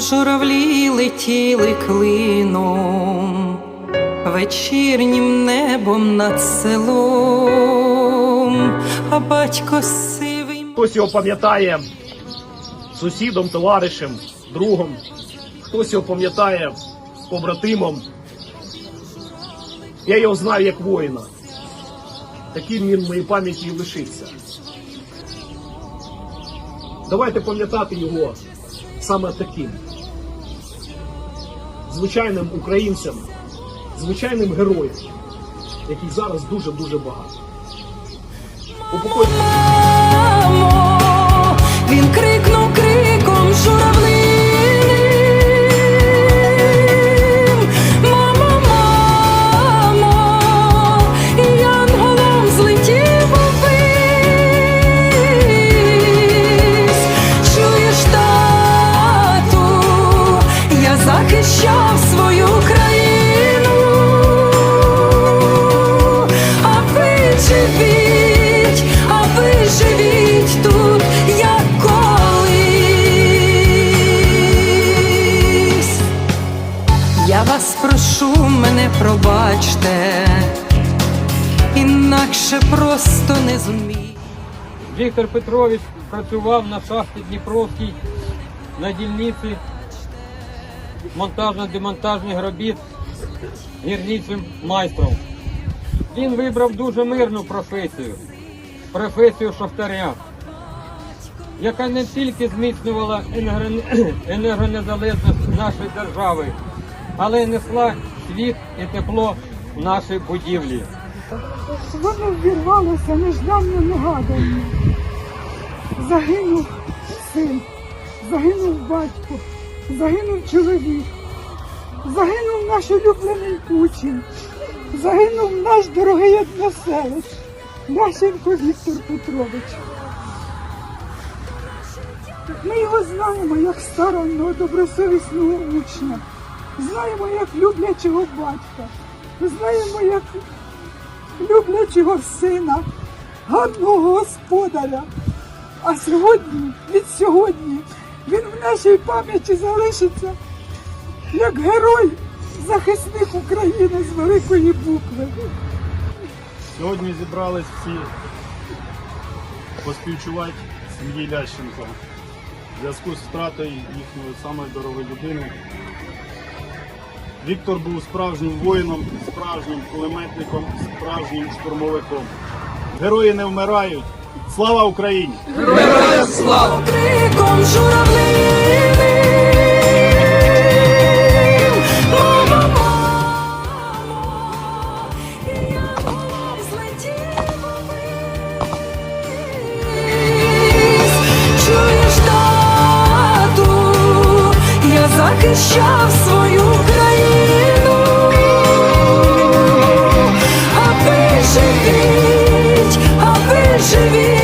журавлі летіли клином, вечірнім небом над селом, а батько сивий. Хтось його пам'ятає сусідом, товаришем, другом, хтось його пам'ятає побратимом. Я його знаю як воїна. Таким він в моїй пам'яті і лишиться. Давайте пам'ятати його саме таким. Звичайним українцям, звичайним героям, яких зараз дуже-дуже багато. Упокойте. Пробачте, інакше просто не зумію. Віктор Петрович працював на шахті Дніпровській на дільниці монтажно-демонтажних робіт гірничим майстром. Він вибрав дуже мирну професію, професію шахтаря, яка не тільки зміцнювала енергонезалежність нашої держави, але й несла світ і тепло в нашій будівлі. Воно вірвалося нежданно негадано. Загинув син, загинув батько, загинув чоловік, загинув наш улюблений Путін, загинув наш дорогий односелець, Ляшенко Віктор Петрович. Ми його знаємо як старанного, добросовісного учня, знаємо як люблячого батька, знаємо як люблячого сина, гарного господаря. А сьогодні, від сьогодні, він в нашій пам'яті залишиться як герой, захисник України з великої букви. Сьогодні зібрались всі поспівчувати сім'ї Лященко в зв'язку з втратою їхньої самої дорогої людини. Віктор був справжнім воїном, справжнім кулеметником, справжнім штурмовиком. Герої не вмирають. Слава Україні! криком янголом злетів увись. Чуєш, тату, я захищав свою А ви